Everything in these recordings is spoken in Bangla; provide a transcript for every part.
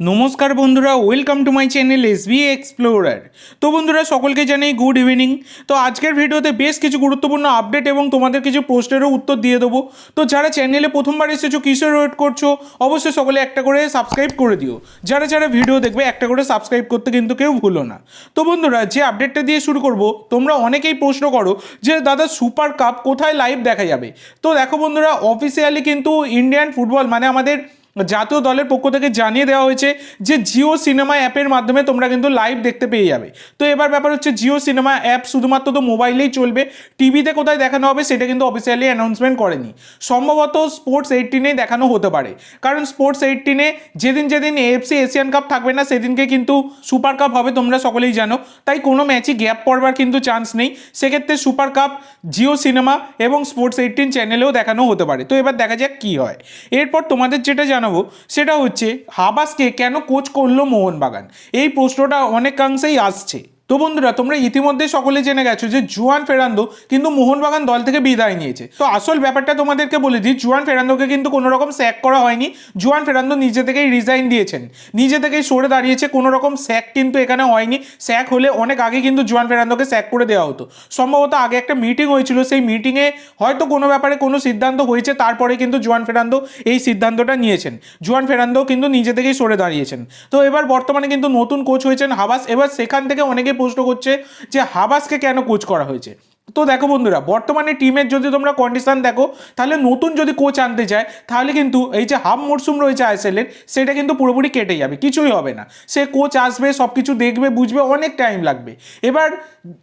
নমস্কার বন্ধুরা welcome to my channel S B explorer তো বন্ধুরা, সকলকে জানাই গুড ইভিনিং তো আজকের ভিডিওতে বেশ কিছু গুরুত্বপূর্ণ আপডেট এবং তোমাদের কিছু প্রশ্নেরও উত্তর দিয়ে দেবো। তো যারা চ্যানেলে প্রথমবার এসেছ, কিসের ওয়েট করছ, অবশ্যই সকলে একটা করে সাবস্ক্রাইব করে দিও। যারা যারা ভিডিও দেখবে, একটা করে সাবস্ক্রাইব করতে কিন্তু কেউ ভুলো না। তো বন্ধুরা, যে আপডেটটা দিয়ে শুরু করব, তোমরা অনেকেই প্রশ্ন করো যে, দাদা সুপার কাপ কোথায় লাইভ দেখা যাবে? তো দেখো বন্ধুরা অফিসিয়ালি কিন্তু ইন্ডিয়ান ফুটবল মানে আমাদের জাতীয় দলের পক্ষ থেকে জানিয়ে দেওয়া হয়েছে যে জিও সিনেমা অ্যাপের মাধ্যমে তোমরা কিন্তু লাইভ দেখতে পেয়ে যাবে। তো এবার ব্যাপার হচ্ছে জিও সিনেমা অ্যাপ শুধুমাত্র তো মোবাইলেই চলবে, টিভিতে কোথায় দেখানো হবে সেটা কিন্তু অফিসিয়ালি অ্যানাউন্সমেন্ট করেনি। সম্ভবত স্পোর্টস এইটিনেই দেখানো হতে পারে। কারণ স্পোর্টস এইটিনে যেদিন যেদিন এএফসি এশিয়ান কাপ থাকবে না, সেদিনকে কিন্তু সুপার কাপ হবে, তোমরা সকলেই জানো। তাই কোনো ম্যাচই গ্যাপ পড়বার কিন্তু চান্স নেই। সেক্ষেত্রে সুপার কাপ জিও সিনেমা এবং স্পোর্টস এইটিন চ্যানেলেও দেখানো হতে পারে। তো এবার দেখা যাক কী হয়। এরপর তোমাদের যেটা জানাব সেটা হচ্ছে হাবাসকে কেন কোচ করল মোহনবাগান? এই প্রশ্নটা অনেকাংশেই আসছে। তো বন্ধুরা, তোমরা ইতিমধ্যে সকলে জেনে গেছো যে জুয়ান ফেরান্দো কিন্তু মোহনবাগান দল থেকে বিদায় নিয়েছে। তো আসল ব্যাপারটা তোমাদেরকে বলে দিই, জুয়ান ফেরান্দোকে কিন্তু কোনো রকম স্যাক করা হয়নি। জুয়ান ফেরান্দো নিজে থেকেই রিজাইন দিয়েছেন। নিজে থেকেই সরে দাঁড়িয়েছে কোনো রকম স্যাক কিন্তু এখানে হয়নি। স্যাক হলে অনেক আগে কিন্তু জুয়ান ফেরান্দোকে স্যাক করে দেওয়া হতো। সম্ভবত আগে একটা মিটিং হয়েছিল, সেই মিটিংয়ে হয়তো কোনো ব্যাপারে কোনো সিদ্ধান্ত হয়েছে, তারপরে কিন্তু জুয়ান ফেরান্দো এই সিদ্ধান্তটা নিয়েছেন। জুয়ান ফেরান্দো কিন্তু নিজে থেকেই সরে দাঁড়িয়েছেন। তো এবার বর্তমানে কিন্তু নতুন কোচ হয়েছেন হাবাস। এবার সেখান থেকে অনেকে প্রশ্ন করছে যে হাবাসকে কেন কোচ করা হয়েছে? তো দেখো বন্ধুরা, বর্তমানে টিমের যদি তোমরা কন্ডিশন দেখো, তাহলে নতুন যদি কোচ আনতে চায় তাহলে কিন্তু এই যে হাফ মরশুম রয়েছে আইএসএলের সেটা কিন্তু পুরোপুরি কেটে যাবে, কিছুই হবে না। সে কোচ আসবে সব কিছু দেখবে, বুঝবে, অনেক টাইম লাগবে। এবার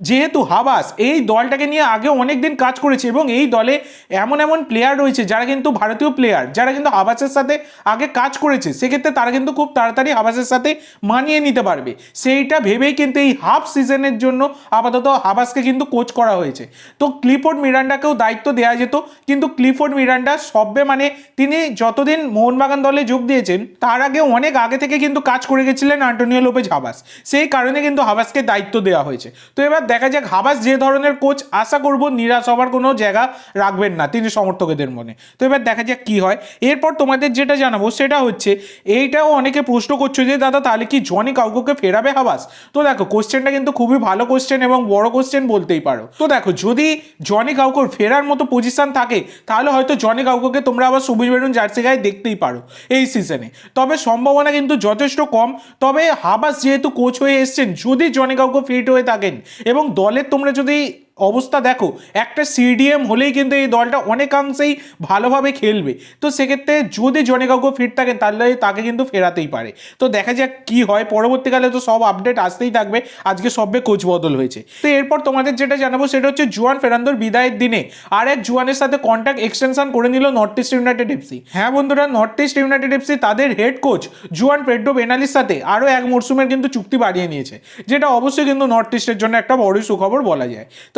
যেহেতু হাবাস, এই দলটাকে নিয়ে আগে অনেক দিন কাজ করেছে এবং এই দলে এমন এমন প্লেয়ার রয়েছে যারা কিন্তু ভারতীয় প্লেয়ার যারা কিন্তু হাবাসের সাথে আগে কাজ করেছে, সেক্ষেত্রে তারা কিন্তু খুব তাড়াতাড়ি হাবাসের সাথে মানিয়ে নিতে পারবে। সেইটা ভেবেই কিন্তু এই হাফ সিজনের জন্য আপাতত হাবাসকে কিন্তু কোচ করা হয়েছে। তো ক্লিফোর্ড মিরান্ডাকেও দায়িত্ব দেওয়া যেত, কিন্তু ক্লিফোর্ড মিরান্ডা সবে মানে তিনি যতদিন মোহনবাগান দলে যোগ দিয়েছেন, তার আগে অনেক আগে থেকে কিন্তু কাজ করে গেছিলেন আন্টোনিও লোপেজ হাবাস। সেই কারণে কিন্তু হাবাসকে দায়িত্ব দেওয়া হয়েছে। তো এবার দেখা যাক হাবাস যে ধরনের কোচ আশা করব নিরাশ হওয়ার কোনো জায়গা রাখবেন না তিনি সমর্থকদের মনে। তো এবার দেখা যাক কি হয়। এরপর তোমাদের যেটা জানাব সেটা হচ্ছে, এইটাও অনেকে প্রশ্ন করছ যে, দাদা, তাহলে কি জনি কাউকে ফেরাবে হাবাস? তো দেখো কোশ্চেনটা কিন্তু খুবই ভালো কোশ্চেন এবং বড় কোশ্চেন বলতেই পারো। তো দেখো, যদি জনি কাউকর ফেরার মতো পজিশন থাকে, তাহলে হয়তো জনি কাউকে তোমরা আবার সবুজ বেরুন জার্সি গায়ে দেখতেই পারো এই সিজনে তবে সম্ভাবনা কিন্তু যথেষ্ট কম। তবে হাবাস যেহেতু কোচ হয়ে এসছেন, যদি জনি কাউকে ফিট হয়ে থাকেন এবং দলে তোমরা যদি অবস্থা দেখো, একটা সিডিএম হলেই কিন্তু এই দলটা অনেকাংশেই ভালোভাবে খেলবে। তো সেক্ষেত্রে যদি জনে কাউকে ফিট থাকেন, তাহলে তাকে কিন্তু ফেরাতেই পারে। তো দেখা যাক কি হয়, পরবর্তীকালে তো সব আপডেট আসতেই থাকবে, আজকে সবে কোচ বদল হয়েছে। তো এরপর তোমাদের যেটা জানাব, সেটা হচ্ছে জুয়ান ফেরান্দোর বিদায়ের দিনে আর এক জুয়ানের সাথে কন্ট্যাক্ট এক্সটেনশন করে নিল নর্থ ইস্ট ইউনাইটেড এফসি হ্যাঁ বন্ধুরা নর্থ ইস্ট ইউনাইটেড এফসি তাদের হেড কোচ জুয়ান পেড্রো বেনালির সাথে আরও এক মরশুমের কিন্তু চুক্তি বাড়িয়ে নিয়েছে, যেটা অবশ্যই কিন্তু নর্থ ইস্টের জন্য একটা বড় সুখবর বলা যায়। তো